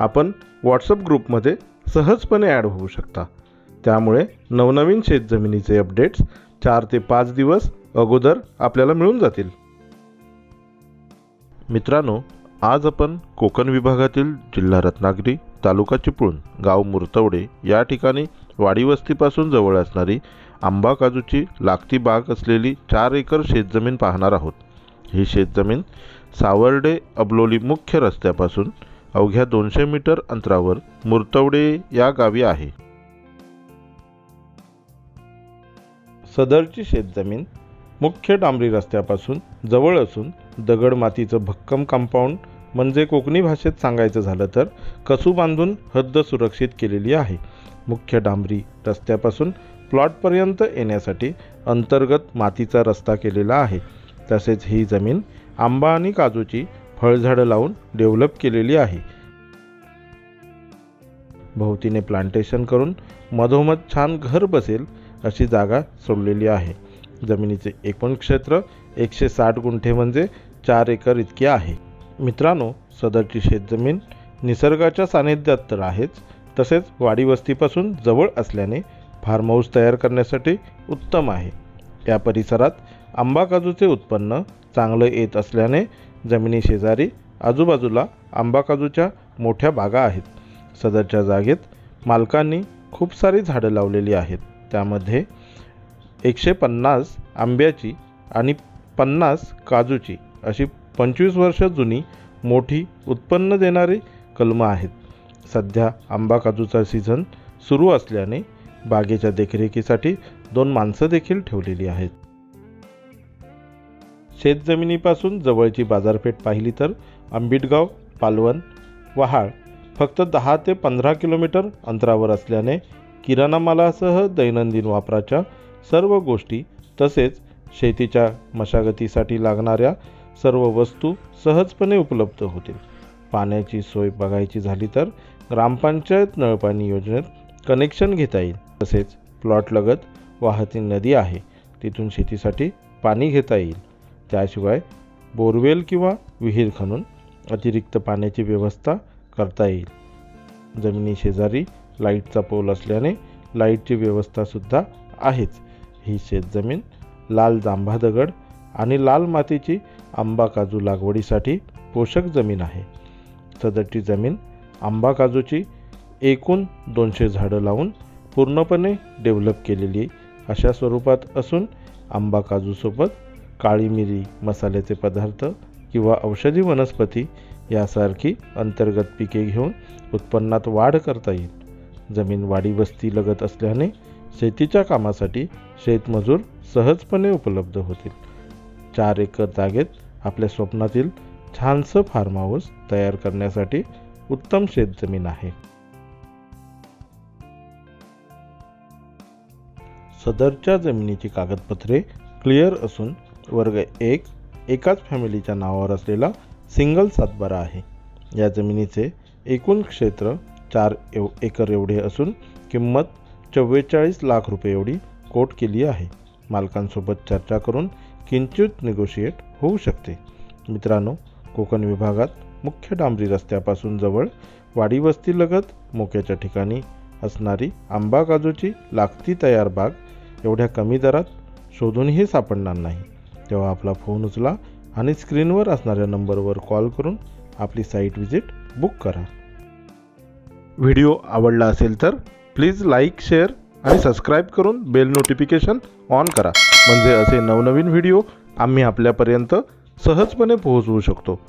आपण व्हॉट्सअप ग्रुपमध्ये सहजपणे ॲड होऊ शकता. त्यामुळे नवनवीन शेतजमिनीचे अपडेट्स चार ते पाच दिवस अगोदर आपल्याला मिळून जातील. मित्रांनो आज आपण कोकण विभागातील जिल्हा रत्नागिरी तालुका चिपळूण गाव मुरतवडे या ठिकाणी वाडीवस्तीपासून जवळ असणारी आंबा काजूची लागती बाग असलेली चार एकर शेतजमीन पाहणार आहोत. ही शेतजमीन सावर्डे अबलोली मुख्य रस्त्यापासून अवघ्या दोनशे मीटर अंतरावर मुरतवडे या गावी आहे. सदरची शेतजमीन मुख्य डांबरी रस्त्यापासून जवळ असून दगड मातीचं भक्कम कंपाऊंड म्हणजे कोकणी भाषेत सांगायचं झालं तर कसू बांधून हद्द सुरक्षित केलेली आहे. मुख्य डांबरी रस्त्यापासून प्लॉटपर्यंत येण्यासाठी अंतर्गत मातीचा रस्ता केलेला आहे. तसेच ही जमीन आंबा आणि काजूची फळझाडं लावून डेव्हलप केलेली आहे. भोवतीने प्लांटेशन करून मधोमध छान घर बसेल अशी जागा सोडलेली आहे. जमिनीचे एकूण क्षेत्र एकशे साठ गुंठे म्हणजे चार एकर इतके आहे. मित्रांनो सदरची शेतजमीन निसर्गाच्या सानिध्यात तर आहेच तसेच वाडी वस्तीपासून जवळ असल्याने फार्म हाऊस तयार करण्यासाठी उत्तम आहे. या परिसरात आंबा काजूचे उत्पन्न चांगलं येत असल्याने जमिनीशेजारी आजूबाजूला आंबा काजूच्या मोठ्या बागा आहेत. सदरच्या जागेत मालकांनी खूप सारी झाडं लावलेली आहेत. त्यामध्ये एकशे पन्नास आंब्याची आणि पन्नास काजूची अशी पंचवीस वर्ष जुनी मोठी उत्पन्न देणारी कलमं आहेत. सध्या आंबा काजूचा सीझन सुरू असल्याने बागेच्या देखरेखीसाठी दोन माणसं देखील ठेवलेली आहेत. शेतजमिनीपासून जवळची बाजारपेठ पाहिली तर आंबिटगाव पालवण वहाळ फक्त दहा ते पंधरा किलोमीटर अंतरावर असल्याने किराणा मालासह दैनंदिन वापराच्या सर्व गोष्टी तसेच शेतीच्या मशागतीसाठी लागणाऱ्या सर्व वस्तू सहजपणे उपलब्ध होतील. पाण्याची सोय बघायची झाली तर ग्रामपंचायत नळपाणी योजनेत कनेक्शन घेता येईल. तसेच प्लॉटलगत वाहती नदी आहे. तिथून शेतीसाठी पाणी घेता येईल. त्याशिवाय बोरवेल किंवा विहीर खणून अतिरिक्त पाण्याची व्यवस्था करता येईल. जमिनी शेजारी लाईटचा पोल असल्याने लाईटची व्यवस्थासुद्धा आहेच. ही शेतजमीन लाल जांभा दगड आणि लाल मातीची आंबा काजू लागवडीसाठी पोषक जमीन आहे. सदरची जमीन आंबा काजूची एकूण दोनशे झाडं लावून पूर्णपणे डेव्हलप केलेली अशा स्वरूपात असून आंबा काजूसोबत काळी मिरी मसाल्याचे पदार्थ किंवा औषधी वनस्पती यासारखी अंतर्गत पिके घेऊन उत्पन्नात वाढ करता येईल. जमीन वाडी वस्ती लगत असल्याने शेतीच्या कामासाठी शेतमजूर सहजपणे उपलब्ध होतील. चार एकर जागेत आपल्या स्वप्नातील छानसं फार्म हाऊस तयार करण्यासाठी उत्तम शेतजमीन आहे. सदरच्या जमिनीची कागदपत्रे क्लिअर असून वर्ग एक एकाच फॅमिलीच्या नावावर असलेला सिंगल सातबारा आहे. या जमिनीचे एकूण क्षेत्र चार एव एकर एवढे असून किंमत चव्वेचाळीस लाख रुपये एवढी कोट केली आहे. मालकांसोबत चर्चा करून किंचित निगोशिएट होऊ शकते. मित्रांनो कोकण विभागात मुख्य डांबरी रस्त्यापासून जवळ वाडी वस्तीलगत मोक्याच्या ठिकाणी असणारी आंबा काजूची लागती तयार बाग एवढ्या कमी दरात शोधूनही सापडणार नाही. तेव्हा आपला फोन उचला आणि स्क्रीनवर असणाऱ्या नंबरवर कॉल करून आपली साईट व्हिजिट बुक करा. व्हिडिओ आवडला असेल तर प्लीज लाईक शेअर आणि सबस्क्राईब करून बेल नोटिफिकेशन ऑन करा. म्हणजे असे नवनवीन व्हिडिओ आम्ही आपल्यापर्यंत सहजपणे पोहोचवू शकतो.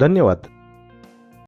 धन्यवाद.